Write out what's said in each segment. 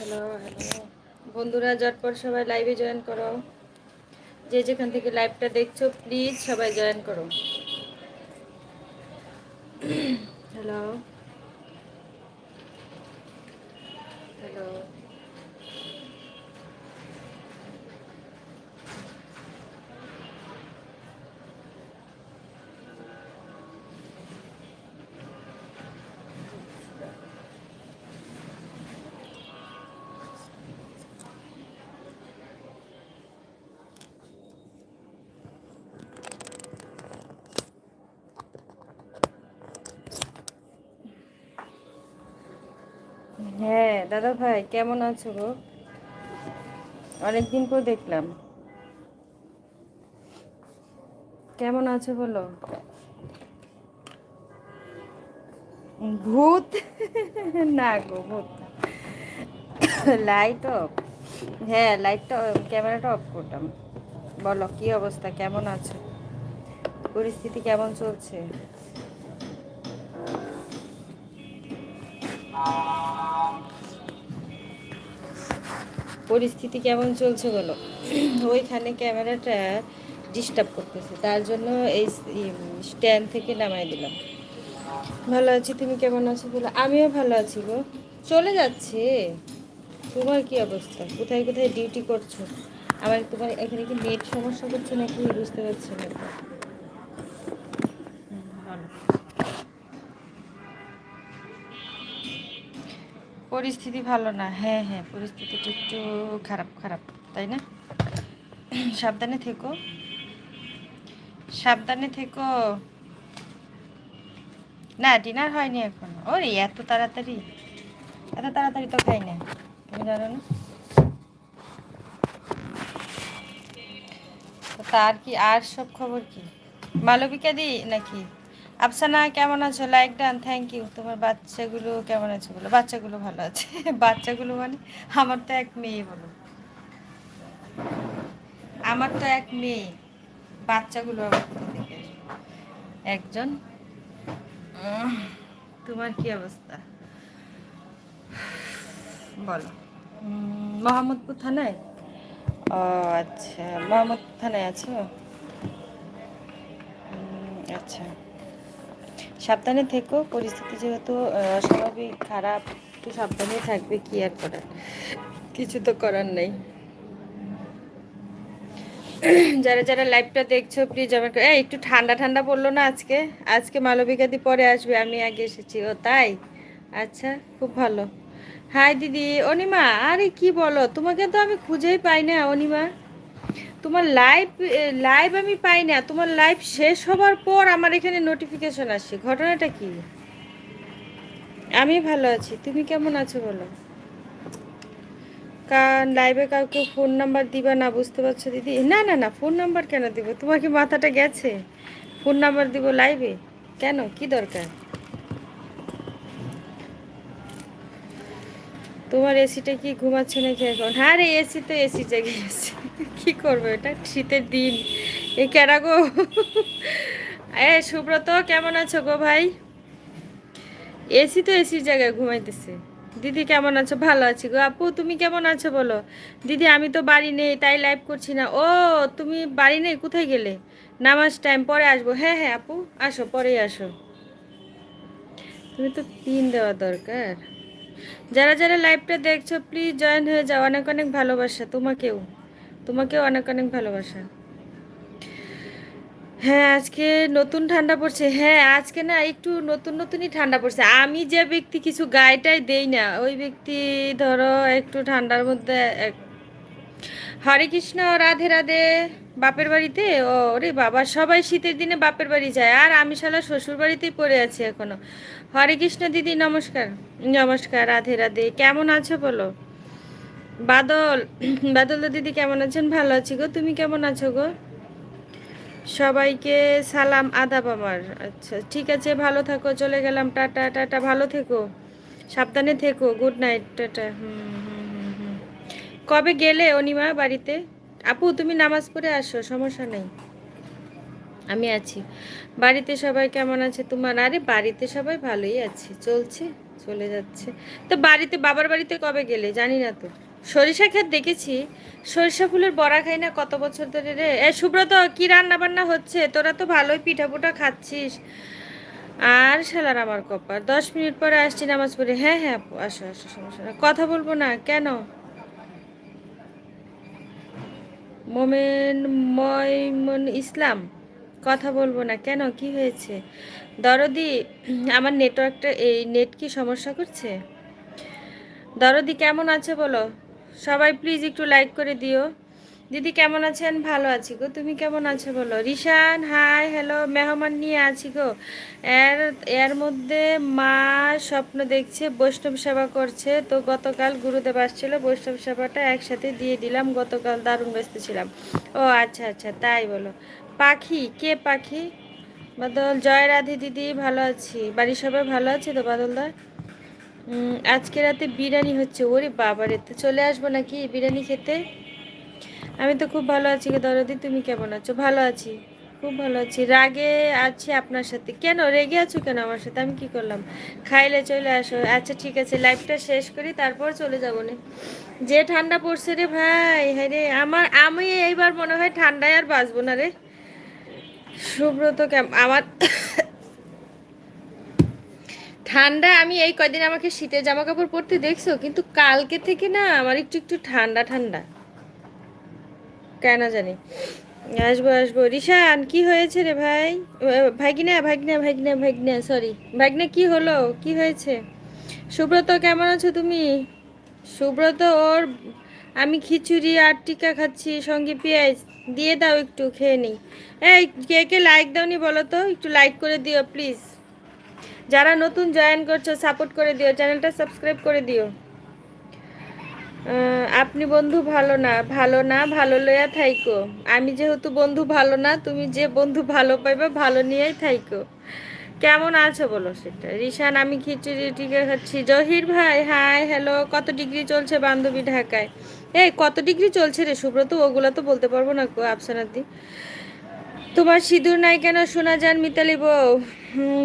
Hello hello. বন্ধুরা, ঝটপট সবাই লাইভে জয়েন করো। যে যেখান থেকে লাইভটা দেখছ প্লিজ সবাই জয়েন করো। হ্যালো হ্যালো হ্যাঁ দাদা ভাই, কেমন আছো গো? অনেকদিন পর দেখলাম। কেমন আছো বলো? ভূত? না গো, ভূত লাইট অফ হ্যাঁ লাইটটা ক্যামেরাটা অফ করতাম। বলো, কি অবস্থা? কেমন আছো? পরিস্থিতি কেমন চলছে? পরিস্থিতি কেমন চলছে বলো? ওইখানে ক্যামেরাটা ডিস্টার্ব করতেছে, তার জন্য এই স্ট্যান্ড থেকে নামাই দিলাম। ভালো আছি, তুমি কেমন আছো বলো? আমিও ভালো আছি গো। চলে যাচ্ছে। তোমার কি অবস্থা? কোথায় কোথায় ডিউটি করছ? আবার তোমার এখানে কি নেট সমস্যা করছে নাকি? বুঝতে পারছি না। পরিস্থিতি ভালো না। হ্যাঁ হ্যাঁ পরিস্থিতিটা একটু খারাপ খারাপ, তাই না? সাবধানে থেকো। সাবধানে থেকো। না ডিনার হয়নি এখন। ওরে, এত তাড়াতাড়ি। এত তাড়াতাড়ি তো খাই না। তুমি জানো না? তার কি, আর সব খবর কি? মালবিকা দি নাকি? আফসানা, কেমন আছো? লাইক ডান থ্যাংক ইউ তোমার বাচ্চাগুলো কেমন আছে বলো? বাচ্চাগুলো ভালো আছে। বাচ্চাগুলো মানে আমার তো এক মেয়ে বলো। আমার তো এক মেয়ে। বাচ্চাগুলো? একজন। তোমার কি অবস্থা? বলো। মোহাম্মদপুর থানায়? ও আচ্ছা। মোহাম্মদপুর থানায় আছো? আচ্ছা। সাবধানে থেকো পরিস্থিতি যেহেতু আহ, অস্বাভাবিক খারাপ একটু সাবধানে থাকবে কি আর করার? কিছু তো করার নেই। যারা যারা লাইভটা দেখছ প্লিজ আমার এই একটু ঠান্ডা ঠান্ডা পড়ল না আজকে? আজকে মালবিকাদি পরে আসবে আমি আগে এসেছি। ও তাই? আচ্ছা খুব ভালো। হাই দিদি। অনিমা আরে কি বলো? তোমাকে তো আমি খুঁজেই পাই না অনিমা। তোমার লাইভ লাইভ আমি পাই না তোমার লাইভ শেষ হবার পর আমার এখানে নোটিফিকেশন আসে। ঘটনাটা কি? আমি ভালো আছি। তুমি কেমন আছো বলো? কারণ লাইভে কাউকে ফোন নাম্বার দিবা না বুঝতে পারছ দিদি? না না না ফোন নাম্বার কেন দিব? তোমার কি মাথাটা গেছে? ফোন নাম্বার দিব লাইভে কেন? কি দরকার? তোমার এসিটা কি ঘুমাচ্ছে নাকি এখন? হ্যাঁ রে এসি তো এসি জেগে গেছে কি করব এটা? শীতের দিন। এ কেনা গো? এ সুব্রত, কেমন আছো গো ভাই? এসি তো এসির জায়গায় ঘুমাইতেছে। দিদি কেমন আছো? ভালো আছি গো। আপু, তুমি কেমন আছো বলো? দিদি, আমি তো বাড়ি নেই, তাই লাইভ করছি না। ও, তুমি বাড়ি নেই? কোথায় গেলে? নামাজ টাইম পরে আসব। হ্যাঁ হ্যাঁ আপু, আসো, পরেই আসো। তুমি তো পিন দেওয়া দরকার। যারা যারা লাইভটা দেখছ প্লিজ জয়েন হয়ে যাও। অনেক অনেক ভালোবাসা। তোমাকেও। তোমাকেও অনেক অনেক ভালোবাসা। হ্যাঁ আজকে নতুন ঠান্ডা পড়ছে। হ্যাঁ আজকে না একটু নতুন নতুনই ঠান্ডা পড়ছে। আমি যে ব্যক্তি কিছু গায়েটাই দেই না, ওই ব্যক্তি ধরো একটু ঠান্ডার মধ্যে হরে কৃষ্ণ, রাধে রাধে। বাপের বাড়িতে? ও রে বাবা সবাই শীতের দিনে বাপের বাড়ি যায়। আর আমি শালা শ্বশুর বাড়িতেই পড়ে আছি এখনও। হরে কৃষ্ণ দিদি নমস্কার। নমস্কার রাধে রাধে। কেমন আছো বলো? বাদল বাদল দিদি কেমন আছেন? ভালো আছি গো। তুমি কেমন আছো গো? সবাইকে সালাম আদাব আমার। আচ্ছা ঠিক আছে ভালো থাকো চলে গেলাম। টাটা টাটা ভালো থেকো। সাবধানে থেকো। Good night tata. হুম হুম হুম হুম। কবে গেলে অনিমা বাড়িতে? আপু, তুমি নামাজ পড়ে আসো, সমস্যা নেই। আমি আছি। বাড়িতে সবাই কেমন আছে তোমার? আরে, বাড়িতে সবাই ভালোই আছে। চলছে, চলে যাচ্ছে। তো বাড়িতে, বাবার বাড়িতে কবে গেলে? জানি না তো। সরিষা ক্ষেত দেখেছি। সরিষা ফুলের বড়া খাই না কত বছর ধরে রে? এ, সুব্রত, কি রান্না বান্না হচ্ছে? তোরা তো ভালোই পিঠা পুঠা খাচ্ছিস। আর শালার আমার কপার দশ মিনিট পরে আসছি নামাজ পড়ে। হ্যাঁ হ্যাঁ আসো আসো, সমস্যা কথা বলব না? কেন? মোমেন ময়মন ইসলাম, কথা বলব না। কেন? কি হয়েছে? দরদি, আমার নেটওয়ার্কটা, এই নেট কি সমস্যা করছে? দরদি, কেমন আছে বলো? সবাই প্লিজ একটু লাইক করে দিও। দিদি কেমন আছেন? ভালো আছি গো। তুমি কেমন আছো বলো? রিশান, হাই, হ্যালো, মেহমান নিয়ে আছি গো। এর এর মধ্যে মা স্বপ্ন দেখছে, বৈষ্ণব সেবা করছে। তো গতকাল গুরুদেব আসছিল, বৈষ্ণব সেবাটা একসাথে দিয়ে দিলাম। গতকাল দারুণ ব্যস্ত ছিলাম। ও আচ্ছা আচ্ছা তাই বলো। পাখি, কে পাখি? বাদল জয় রাধে দিদি, ভালো আছি। বাড়ির সবাই ভালো আছে তো বাদলদা আজকে রাতে বিরিয়ানি হচ্ছে। ওরে বাবারে, তো চলে আসব নাকি বিরিয়ানি খেতে? আমি তো খুব ভালো আছি দরদি, তুমি কেমন আছো? ভালো আছি, খুব ভালো আছি। রাগে আছি আপনার সাথে। কেন? রেগে আছো কেন আমার সাথে? আমি কি করলাম? খাইলে চলে আসো। আচ্ছা ঠিক আছে লাইফটা শেষ করি, তারপর চলে যাব না। যে ঠান্ডা পড়ছে রে ভাই হ্যাঁ রে, আমার, আমি এইবার মনে হয় ঠান্ডায় আর বাঁচবো না রে। সুব্রত কেম, আমার ঠান্ডা আমি এই কয়দিন আমাকে শীতের জামা কাপড় পরতে দেখছ? কিন্তু কালকে থেকে না আমার একটু একটু ঠান্ডা ঠান্ডা। কেন জানি। আসব আসব। রিশান, কি হয়েছে রে ভাই? ভাগিনা ভাগিনা ভাগিনা ভাগিনা সরি ভাগিনা, কি হলো? কি হয়েছে? সুব্রত, কেমন আছো তুমি? সুব্রত, ওর আমি খিচুড়ি আর টিকা খাচ্ছি, সঙ্গে পেঁয়াজ দিয়ে দাও একটু, খেয়ে নিই। এই, কে কে লাইক দাওনি বলো তো? একটু লাইক করে দিও প্লিজ যারা নতুন জয়েন করছ সাপোর্ট করে দিও চ্যানেলটা সাবস্ক্রাইব করে দিও। আপনি বন্ধু ভালো না ভালো না, ভালো লইয়া থাইকো। আমি যেহেতু বন্ধু ভালো না, তুমি যে বন্ধু ভালো পাইবে, ভালো নিয়েই থাইকো। কেমন আছো বলো সেটা? রিশান, আমি খিচুড়ি টিকে খাচ্ছি জহির ভাই হাই হ্যালো কত ডিগ্রি চলছে বান্ধবী ঢাকায়? এই, কত ডিগ্রি চলছে রে সুব্রত? ওগুলো তো বলতে পারব না গো, আফসানাদি। তোমার সিঁদুর নাই কেন শোনা যান মিতালি বউ?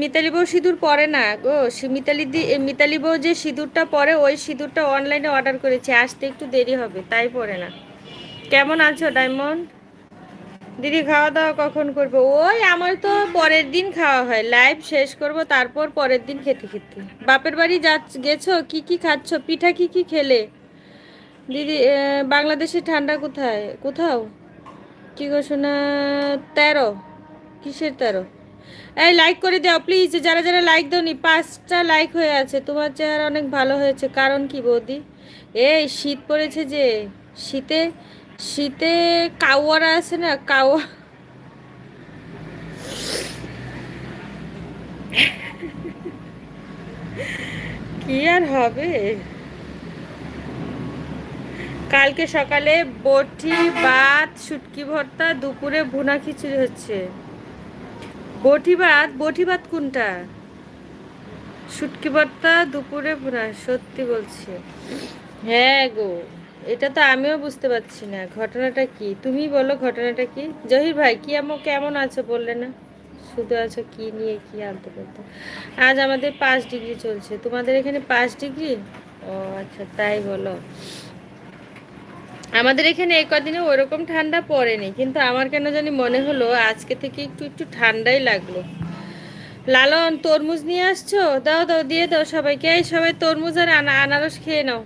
মিতালি বউ সিঁদুর পরে না গো? মিতালি দি মিতালি বউ যে সিঁদুরটা পরে, ওই সিঁদুরটা অনলাইনে অর্ডার করেছে। আসতে একটু দেরি হবে, তাই পরে না। কেমন আছো ডায়মন্ড? দিদি খাওয়া দাওয়া কখন করব? ওই আমার তো পরের দিন খাওয়া হয়। লাইভ শেষ করব, তারপর পরের দিন খেতে খেতে। বাপের বাড়ি যা গেছো? কি কি খাচ্ছ? পিঠা কি কি খেলে? দিদি বাংলাদেশে ঠান্ডা কোথায়? কোথাও? কি গো শোনা তেরো। কিসের তেরো? এই লাইক করে দাও প্লিজ যারা যারা লাইক দাওনি, পাঁচটা লাইক হয়ে আছে। তোমার চেহারা অনেক ভালো হয়েছে। কারণ কি বৌদি? এই শীত পড়েছে যে, শীতে শীতে কাওয়ারা আছে না? কাওয়া কি আর হবে? কালকে সকালে বটি, ভাত, শুটকি ভর্তা, দুপুরে ভুনা খিচুড়ি হচ্ছে। বটি ভাত বটি ভাত কোনটা? শুটকি দুপুরে ভুনা, সত্যি বলছি। হ্যাঁ গো, এটা তো আমিও বুঝতে পারছি না, ঘটনাটা কি? তুমি বলো ঘটনাটা কি? জহির ভাই, কি আমো কেমন আছো বললে না? শুধু আছো কি নিয়ে কি আনতে বলতে? আজ আমাদের পাঁচ ডিগ্রি চলছে। তোমাদের এখানে পাঁচ ডিগ্রি? ও আচ্ছা তাই বলো। আমাদের এখানে এই কদিনে ওরকম ঠান্ডা পড়েনি, কিন্তু আমার কেন জানি মনে হলো আজকে থেকে একটু একটু ঠান্ডাই লাগল। লালন, তরমুজ নিয়ে আসছো? দাও দাও, দিয়ে দাও সবাইকে। এই সবাই তরমুজ আর আনা, আনারস খেয়ে নাও।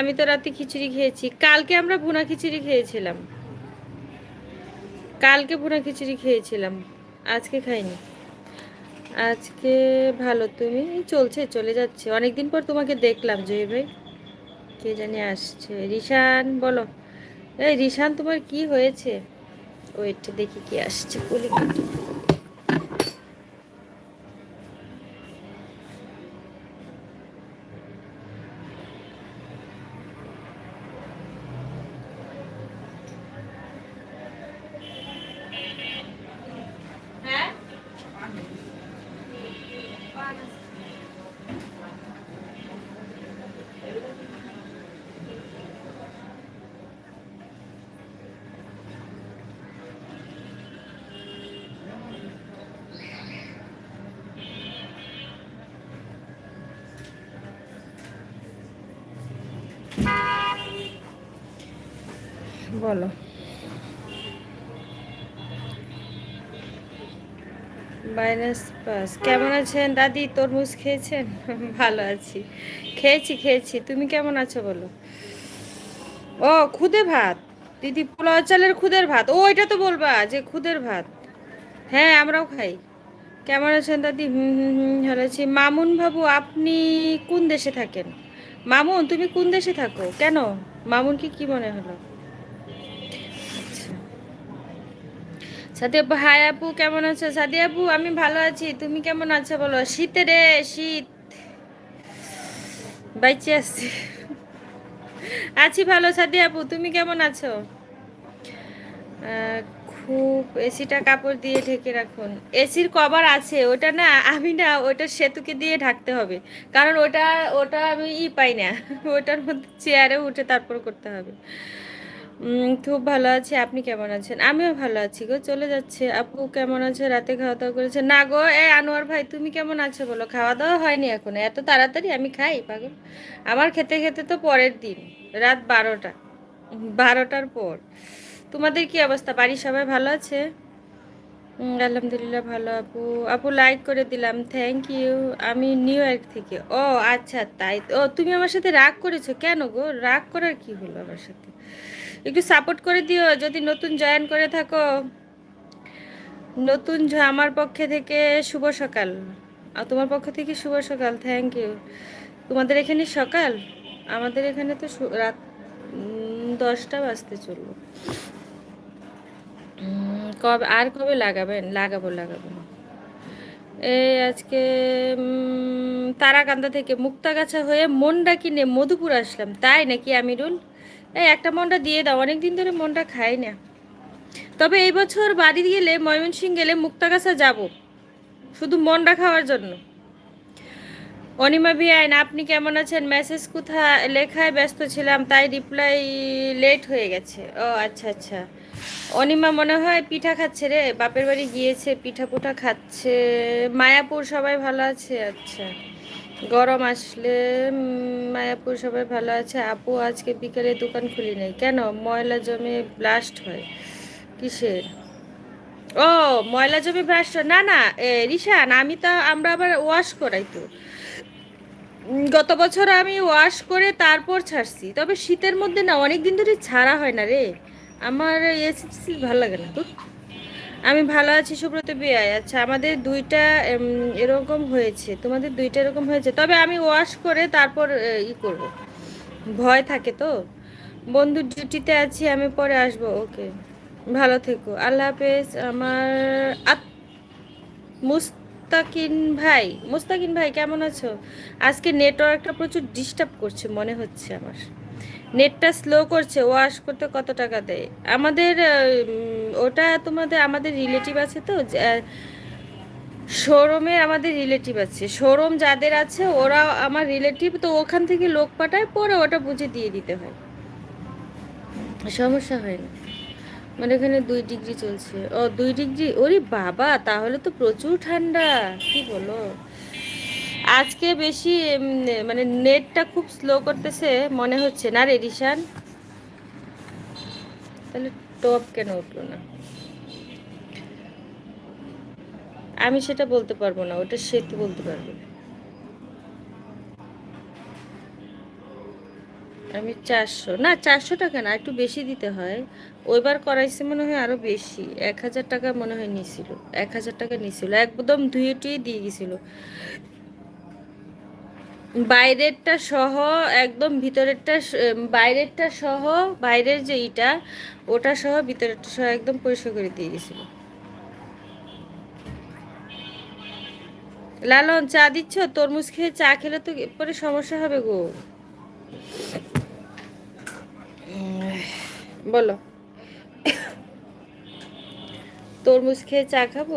আমি তো রাতে খিচুড়ি খেয়েছি। কালকে আমরা ভুনা খিচুড়ি খেয়েছিলাম। কালকে ভুনা খিচুড়ি খেয়েছিলাম। আজকে খাইনি। আজকে ভালো, তুমি? চলছে, চলে যাচ্ছে। অনেকদিন পর তোমাকে দেখলাম, জয় ভাই। কে জানি আসছে? রিশান, বলো। এই রিশান, তোমার কি হয়েছে? ওয়েট দেখি কি আসছে। বলি। বলো। মাইনাস পাস কেমন আছেন? দাদি, তরমুজ খেয়েছেন? ভালো আছি। খেয়েছি খেয়েছি। তুমি কেমন আছো বলো? ও, খুদে ভাত। দিদি, পোলাও চালের খুদের ভাত। ও, এটা তো বলবা যে খুদের ভাত। হ্যাঁ আমরাও খাই। কেমন আছেন দাদি? হুম হুম হুম ভালো আছি। মামুন বাবু, আপনি কোন দেশে থাকেন? মামুন, তুমি কোন দেশে থাকো? কেন? মামুন কি কি মনে হলো? সাথী আপু, হাই আপু, কেমন আছো? সাদি আপু, আমি ভালো আছি। তুমি কেমন আছো বলো? শীতে রে, শীত। বাইচে আসছি। আছি ভালো সাদি আপু, তুমি কেমন আছো? খুব এসিটা কাপড় দিয়ে ঢেকে রাখুন। এসির কভার আছে, ওটা না, আমি না, ওটা সেতুকে দিয়ে ঢাকতে হবে। কারণ ওটা ওটা আমি ই পাই না। ওটার মধ্যে চেয়ারে উঠে তারপর করতে হবে। খুব ভালো আছি। আপনি কেমন আছেন? আমিও ভালো আছি গো। চলে যাচ্ছে। আপু কেমন আছে? রাতে খাওয়া দাওয়া করেছে? না গো, এ আনোয়ার ভাই, তুমি কেমন আছো বলো? খাওয়া দাওয়া হয়নি এখন। এত তাড়াতাড়ি আমি খাই? পাগল। আমার খেতে খেতে তো পরের দিন। রাত বারোটা। বারোটার পর। তোমাদের কি অবস্থা? বাড়ির সবাই ভালো আছে? আলহামদুলিল্লাহ ভালো, আপু। আপু লাইক করে দিলাম। থ্যাংক ইউ আমি নিউ ইয়র্ক থেকে। ও আচ্ছা তাই। ও, তুমি আমার সাথে রাগ করেছ? কেন গো? রাগ করার কি হলো আমার সাথে? একটু সাপোর্ট করে দিও। যদি নতুন জয়েন করে থাকো। নতুন আমার পক্ষে থেকে শুভ সকাল। আর তোমার পক্ষ থেকে শুভ সকাল। থ্যাংক ইউ তোমাদের এখানে সকাল? আমাদের এখানে তো রাত দশটা বাজতে চলল। কবে আর কবে লাগাবেন? লাগাবো লাগাবো এই আজকে তারাকান্দা থেকে মুক্তাগাছা হয়ে মনটা কিনে মধুপুর আসলাম। তাই নাকি আমিরুল? এই একটা মনটা দিয়ে দাও অনেক দিন ধরে মনটা খাই না। তবে এই বছর বাড়ি গেলে ময়মনসিং গেলে মুক্তাগাছা যাব, শুধু মনটা খাওয়ার জন্য। অনিমা ভিয়াইন আপনি কেমন আছেন? মেসেজ কোথা লেখায় ব্যস্ত ছিলাম, তাই রিপ্লাই লেট হয়ে গেছে। ও আচ্ছা আচ্ছা। অনিমা, মনে হয় পিঠা খাচ্ছে রে? বাপের বাড়ি গিয়েছে পিঠা পুঠা খাচ্ছে। মায়াপুর সবাই ভালো আছে? আচ্ছা। গরম আসলে মায়াপুর সবাই ভালো আছে। আপু, আজকে বিকেলে দোকান খুলি নেই। কেন? ময়লা জমে ব্লাস্ট হয়। কিসের? ও, ময়লা জমে ব্লাস্ট হয়। না না রিশান, আমি তো, আমরা আবার ওয়াশ করাই তো। গত বছর আমি ওয়াশ করে তারপর ছাড়ছি। তবে শীতের মধ্যে না অনেক দিন ধরে ছাড়া হয় না রে। আমার এসি ভালো লাগে না তো আমি ভালো আছি, সুব্রত বিআই আচ্ছা আমাদের দুইটা এরকম হয়েছে। তোমাদের দুইটা এরকম হয়েছে। তবে আমি ওয়াশ করে তারপর ই করব। ভয় থাকে তো? বন্ধুর ডিউটিতে আছি, আমি পরে আসব। ওকে। ভালো থেকো। আল্লাহ হাফেজ। আমার মুস্তাকিন ভাই। মুস্তাকিন ভাই, কেমন আছো? আজকে নেটওয়ার্কটা প্রচুর ডিস্টার্ব করছে, মনে হচ্ছে আমার। নেটটা স্লো করছে ওয়াশ করতে কত টাকা দেয়? আমাদের ওটা তোমাদের, আমাদের রিলেটিভ আছে তো শোরুমে আমাদের রিলেটিভ আছে। শোরুম যাদের আছে, ওরা আমার রিলেটিভ তো ওখান থেকে লোক পাঠায়, পরে ওটা বুঝে দিয়ে দিতে হয়। সমস্যা হয় না। মানে এখানে দুই ডিগ্রি চলছে। ও, দুই ডিগ্রি ওরে বাবা, তাহলে তো প্রচুর ঠান্ডা। কি বলো? আজকে বেশি মানে নেটটা খুব স্লো করতেছে, মনে হচ্ছে না রে রিশান? তাহলে টপ কেন উঠল না? আমি সেটা বলতে পারব না, ওটা সে তো বলতে পারবে? আমি চারশো, না চারশো টাকা না একটু বেশি দিতে হয়। ওইবার করাইছে মনে হয় আরও বেশি, এক হাজার টাকা মনে হয় নিছিল, এক হাজার টাকা নিছিল, একদম ধুয়ে টুয়ে দিয়ে গেছিল। বাইরেরটা সহ, একদম ভিতরেরটা বাইরেরটা সহ, বাইরের যে ইটা, ওটা সহ, ভিতরেরটা সহ একদম পরিষ্কার করে দিয়ে গেছিল লালন, চা দিচ্ছ? তরমুজ খেয়ে চা খেলে তো পরে সমস্যা হবে গো। বলো। তরমুজ খেয়ে চা খাব?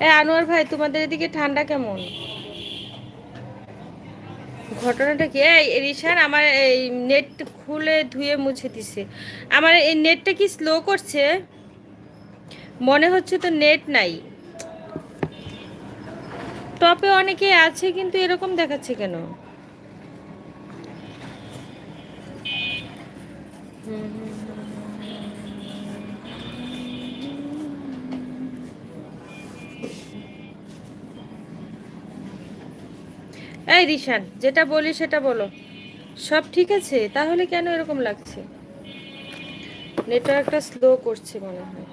এ আনোয়ার ভাই তোমাদের এদিকে ঠান্ডা কেমন? ঘটনাটা কি? এই রিশান আমার এই নেট খুলে ধুয়ে মুছে দিছে। আমার এই নেটটা কি স্লো করছে? মনে হচ্ছে তো নেট নাই। টপে অনেকে আছে কিন্তু এরকম দেখাচ্ছে কেন? হুম, হুম। এই রিশান, যেটা বলি সেটা বলো। সব ঠিক আছে? তাহলে কেন এরকম লাগছে? নেটওয়ার্কটা স্লো করছে মনে হয়।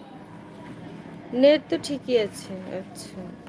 নেট তো ঠিকই আছে। আচ্ছা।